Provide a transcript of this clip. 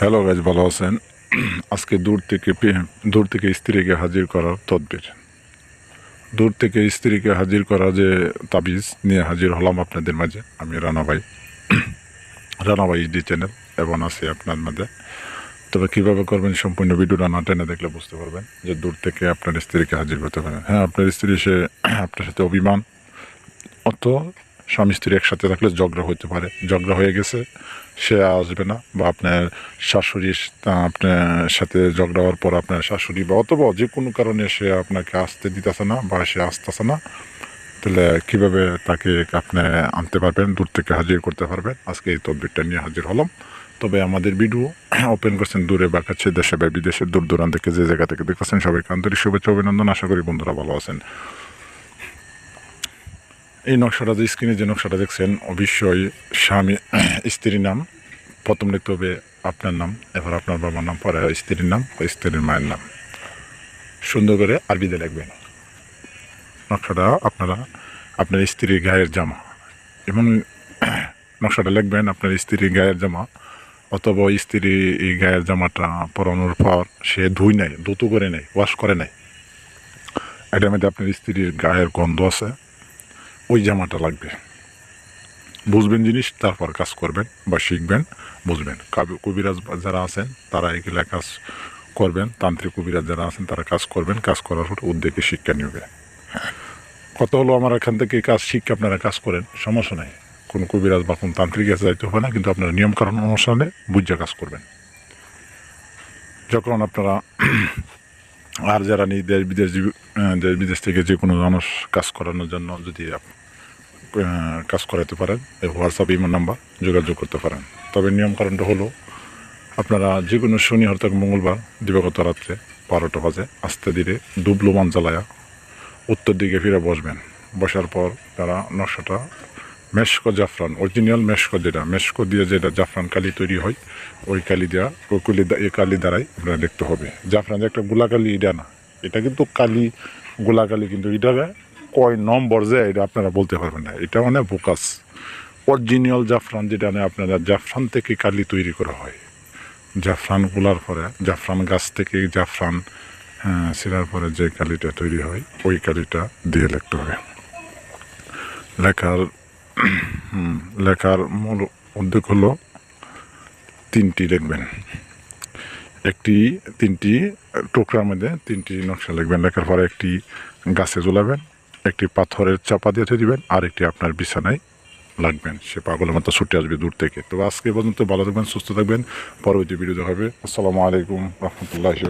Hello guys, ভালো আছেন? আজকে দূর থেকে দূর থেকে স্ত্রীকে হাজির করার তদবির। দূর থেকে স্ত্রীকে হাজির করা যে তাবিজ নিয়ে হাজির হলাম আপনাদের মাঝে, আমি রানা ভাই। রানা ভাই ডি চ্যানেল এবং আছি আপনার মাঝে। তবে কীভাবে করবেন সম্পূর্ণ ভিডিওটা না টেনে দেখলে বুঝতে পারবেন যে দূর থেকে আপনার স্ত্রীকে হাজির করতে পারেন। হ্যাঁ আপনার স্ত্রী সে আপনার সাথে অভিমান, অত স্বামী স্ত্রী একসাথে থাকলে ঝগড়া হতে পারে। ঝগড়া হয়ে গেছে, সে আসবে না বা আপনার শাশুড়ি আপনার সাথে ঝগড়া হওয়ার পর আপনার শাশুড়ি বা অথবা যে কোনো কারণে সে আপনাকে আসতে দিতেছে না বা সে আসতেছে না, তাহলে কীভাবে তাকে আপনি আনতে পারবেন, দূর থেকে হাজির করতে পারবেন? আজকে এই তদবিরটা নিয়ে হাজির হলাম। তবে আমাদের ভিডিও ওপেন করছেন দূরে বা কাছে দেশে বা বিদেশের দূর দূরান্ত থেকে যে জায়গা থেকে দেখতেছেন সবাইকে আন্তরিক শুভেচ্ছা, অভিনন্দন। আশা করি বন্ধুরা ভালো আছেন। এই নকশাটা যে স্ক্রিনে যে নকশাটা দেখছেন, অবশ্যই স্বামী, স্ত্রীর নাম, প্রথম লিখতে হবে আপনার নাম, এবার আপনার বাবার নাম, পরে স্ত্রীর নাম ও স্ত্রীর মায়ের নাম। সুন্দর করে আরবিতে লিখবেন। নকশাটা আপনারা, আপনার স্ত্রীর গায়ের জামা। এবং নকশাটা লিখবেন, আপনার স্ত্রীর গায়ের জামা, অথবা স্ত্রী এই গায়ের জামাটা পরানোর পর সে ধুই নাই ধুতু করে নেয় ওয়াশ করে নেয়। এটার মধ্যে আপনার স্ত্রীর গায়ের গন্ধ আছে। ওই জামাটা লাগবে। বুঝবেন জিনিস, তারপর কাজ করবেন বা শিখবেন, বুঝবেন। কাবি- কবিরাজ যারা আছেন, তারা এগুলা কাজ করবেন, তান্ত্রিক কবিরাজ যারা আছেন, তারা কাজ করবেন। কাজ করার পর উদ্যোগে শিক্ষা নেবে। কত হলো আমার এখান থেকে কাজ শিখে আপনারা কাজ করেন? সমস্যা নাই। কোনো কবিরাজ বা কোন তান্ত্রিক কাছে যাইতে হবে না, কিন্তু আপনারা নিয়মকানুন অনুসারে বুঝে কাজ করবেন। যখন আপনারা আর যারা নিয়ে দেশ বিদেশ দেশ বিদেশ থেকে যে কোনো মানুষ কাজ করানোর জন্য যদি কাজ করাতে পারেন, এই হোয়াটসঅ্যাপ ইমো নাম্বার যোগাযোগ করতে পারেন। তবে নিয়ম কারণটা হলো, আপনারা যে কোনো শনি হরতাক মঙ্গলবার, দিবাগত রাত্রে বারোটা বাজে, আস্তে ধীরে ডুবলোমান জ্বালায়া উত্তর দিকে ফিরে বসবেন। বসার পর তারা নকশাটা মেশকো জাফরান অরিজিনাল মেশকো যেটা, মেশকো দিয়ে যেটা জাফরান কালি তৈরি হয়, ওই কালি দেওয়া ওই কালি এই কালি দ্বারাই আপনারা দেখতে হবে। জাফরান যে একটা গোলা কালি এটা না। এটা কিন্তু কালি গোলা কালি কিন্তু এটা কয় নম্বর যে, এটা আপনারা বলতে পারবেন না। এটা মানে বোকাস অরিজিনাল জাফরান যেটা মানে আপনারা জাফরান থেকে কালি তৈরি করা হয়। জাফরান গোলার পরে, জাফরান গাছ থেকে জাফরান ছিঁড়ার পরে যে কালিটা তৈরি হয়, ওই কালিটা দিয়ে লিখতে হবে। লেখার লেখার মূল উদ্যোগ হলো তিনটি লিখবেন। একটি, তিনটি টুকরার মধ্যে তিনটি নকশা লিখবেন। লেখার পরে একটি গাছে ঝোলাবেন, একটি পাথরের চাপা দিয়ে দিবেন, আর একটি আপনার বিছানায় লাগবেন। সে পাগলের মতো ছুটে আসবে দূর থেকে। তো আজকে পর্যন্ত ভালো থাকবেন, সুস্থ থাকবেন। পরবর্তী ভিডিও দেখা হবে। আসসালামু আলাইকুম, রহমতুল্লাহি